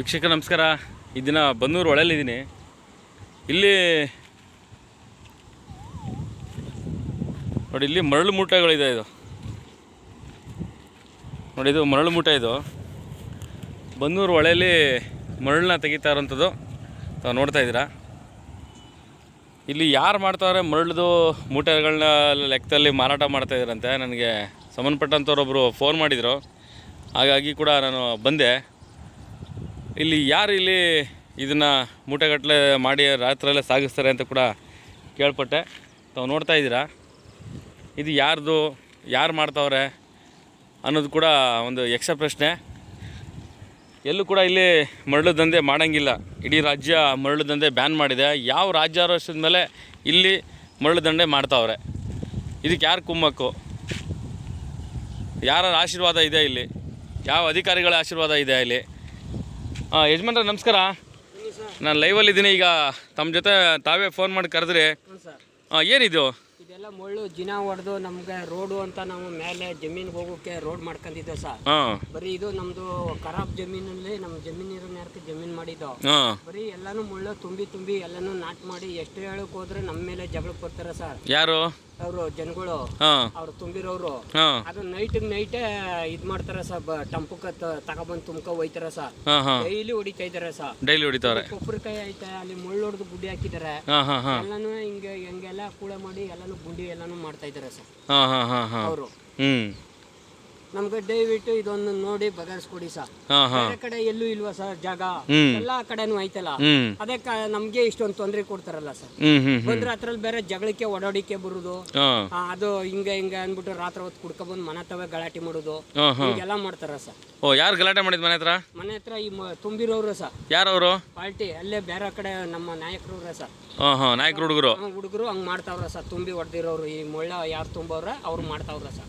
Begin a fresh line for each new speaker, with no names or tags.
ವೀಕ್ಷಕ, ನಮಸ್ಕಾರ. ಈ ದಿನ ಬನ್ನೂರು ಒಳಲಿದ್ದೀನಿ ಇಲ್ಲಿ ನೋಡಿ, ಇಲ್ಲಿ ಮರಳು ಮೂಟೆಗಳಿದೆ ಇದು. ನೋಡಿ, ಇದು ಮರಳು ಮೂಟೆ ಇದು. ಬನ್ನೂರು ಹೊಳೆಯಲ್ಲಿ ಮರಳನ್ನ ತೆಗಿತಾ ಇರೋಂಥದ್ದು ತಾವು ನೋಡ್ತಾ ಇದ್ದೀರಾ. ಇಲ್ಲಿ ಯಾರು ಮಾಡ್ತಾವ್ರೆ ಮರಳದು ಮೂಟೆಗಳನ್ನ ಲೆಕ್ಕದಲ್ಲಿ ಮಾರಾಟ ಮಾಡ್ತಾ ಇದ್ದಾರಂತೆ. ನನಗೆ ಸಂಬಂಧಪಟ್ಟಂಥವ್ರೊಬ್ಬರು ಫೋನ್ ಮಾಡಿದರು. ಹಾಗಾಗಿ ಕೂಡ ನಾನು ಬಂದೆ. ಇಲ್ಲಿ ಯಾರು ಇಲ್ಲಿ ಇದನ್ನು ಮೂಟೆಗಟ್ಟಲೆ ಮಾಡಿ ರಾತ್ರಿಯಲ್ಲೇ ಸಾಗಿಸ್ತಾರೆ ಅಂತ ಕೂಡ ಕೇಳ್ಪಟ್ಟೆ. ತಾವು ನೋಡ್ತಾ ಇದ್ದೀರಾ? ಇದು ಯಾರ್ದು, ಯಾರು ಮಾಡ್ತಾವ್ರೆ ಅನ್ನೋದು ಕೂಡ ಒಂದು ಯಕ್ಷ ಪ್ರಶ್ನೆ. ಎಲ್ಲೂ ಕೂಡ ಇಲ್ಲಿ ಮರಳು ದಂಧೆ ಮಾಡೋಂಗಿಲ್ಲ. ಇಡೀ ರಾಜ್ಯ ಮರಳು ದಂಧೆ ಬ್ಯಾನ್ ಮಾಡಿದೆ. ಯಾವ ರಾಜ್ಯ ಆರೋಗ್ಯದ ಮೇಲೆ ಇಲ್ಲಿ ಮರಳು ದಂಡೆ ಮಾಡ್ತಾವ್ರೆ? ಇದಕ್ಕೆ ಯಾರು ಕುಮ್ಮಕ್ಕು? ಯಾರ ಆಶೀರ್ವಾದ ಇದೆ ಇಲ್ಲಿ? ಯಾವ ಅಧಿಕಾರಿಗಳ ಆಶೀರ್ವಾದ ಇದೆ ಇಲ್ಲಿ? ಹಾಂ ಯಜಮಾನ್ರ ನಮಸ್ಕಾರ. ನಾನು ಲೈವಲ್ಲಿದ್ದೀನಿ ಈಗ ತಮ್ಮ ಜೊತೆ ತಾವೇ ಫೋನ್ ಮಾಡಿ ಕರೆದ್ರಿ. ಹಾಂ ಏನಿದು?
ಇದೆಲ್ಲ ಮುಳ್ಳು ಜಿನ ಹೊಡೆದು ನಮ್ಗೆ ರೋಡು ಅಂತ ನಾವು ಮೇಲೆ ಜಮೀನಿಗೆ ಹೋಗೋಕೆ ರೋಡ್ ಮಾಡ್ಕೊಂಡಿದ್ದೆ ಸರ್.
ಹಾಂ.
ಬರೀ ಇದು ನಮ್ದು ಖರಾಬ್ ಜಮೀನಲ್ಲಿ ನಮ್ಮ ಜಮೀನಿರೋ ನೇರಕ್ಕೆ ಜಮೀನು ಮಾಡಿದ್ದು.
ಹಾಂ.
ಬರೀ ಎಲ್ಲಾನು ಮುಳ್ಳು ತುಂಬಿ ತುಂಬಿ ಎಲ್ಲಾನು ನಾಟ್ ಮಾಡಿ ಎಷ್ಟು ಹೇಳಕ್ ಹೋದ್ರೆ ನಮ್ಮ ಮೇಲೆ ಜಗಳಕ್ಕೆ ಬರ್ತಾರೆ ಸರ್.
ಯಾರು?
ಅವರು ಜನಗಳು ಅವ್ರು ತುಂಬಿರೋರು ಅದು ನೈಟ್ ನೈಟೇ ಇದು ಮಾಡ್ತಾರ ಸರ್ ಟಂಪುಕ ತಗೊಬಂದು ತುಂಬ್ಕ ಹೋಯ್ತಾರ ಸರ್ ಡೈಲಿ ಹೊಡಿತಾ ಇದಾರೆ ಸರ್
ಡೈಲಿ ಹೊಡಿತಾರೆ.
ಕೊಬ್ಬರಿಕಾಯಿ ಐತೆ ಅಲ್ಲಿ ಮುಳ್ಳು ಹೊಡೆದು
ಗುಡಿ ಹಾಕಿದಾರೆ.
ಎಲ್ಲಾನು ಹಿಂಗೆ ಹೆಂಗೆಲ್ಲ ಕೂಳೆ ಮಾಡಿ ಎಲ್ಲಾನು ಗುಂಡಿ ಎಲ್ಲಾನು ಮಾಡ್ತಾ ಇದಾರೆ ಸರ್ ಅವರು.
ಹ್ಞೂ
ನಮ್ಗೆ ದಯವಿಟ್ಟು ಇದೊಂದು ನೋಡಿ ಬಗರ್ಸ್ಕೊಡಿ ಸರ್. ಬೇರೆ ಕಡೆ ಎಲ್ಲೂ ಇಲ್ವಾ ಸರ್ ಜಾಗ. ಎಲ್ಲಾ ಕಡೆನೂ ಐತಲ್ಲ
ಅದೇ
ಅದಕ್ಕೆ ನಮ್ಗೆ ಇಷ್ಟೊಂದು ತೊಂದರೆ ಕೊಡ್ತಾರಲ್ಲ ಸರ್. ಬಂದ್ರ ಅದ್ರಲ್ಲಿ ಬೇರೆ ಜಗಳಿಕೆ ಓಡಾಡಿಕೆ ಬರುದು. ಅದು ಹಿಂಗ ಹಿಂಗ ಅಂದ್ಬಿಟ್ಟು ರಾತ್ರಿ ಹೊತ್ತು ಕುಡ್ಕೊಬಂದು ಮನೆ ತವ ಗಲಾಟೆ ಮಾಡೋದು. ಹಿಂಗೆಲ್ಲ ಮಾಡ್ತಾರ ಸರ್.
ಓ ಯಾರು ಗಲಾಟೆ ಮಾಡಿದ್ ಮನೆ ಹತ್ರ?
ಮನೆ ಹತ್ರ ಈ ತುಂಬಿರೋರು ಸರ್.
ಯಾರವರು?
ಪಾರ್ಟಿ ಅಲ್ಲೇ ಬೇರೆ ಕಡೆ ನಮ್ಮ ನಾಯಕರು ಸರ್.
ನಾಯಕರು ಹುಡುಗರು.
ಹುಡುಗರು ಹಂಗ್ ಮಾಡ್ತಾವ್ರ ಸರ್. ತುಂಬಿ ಹೊಡೆದಿರೋರು. ಈ ಮೊಳ್ಳ ಯಾರು ತುಂಬವ್ರ ಅವ್ರು ಮಾಡ್ತಾವ್ರ ಸರ್.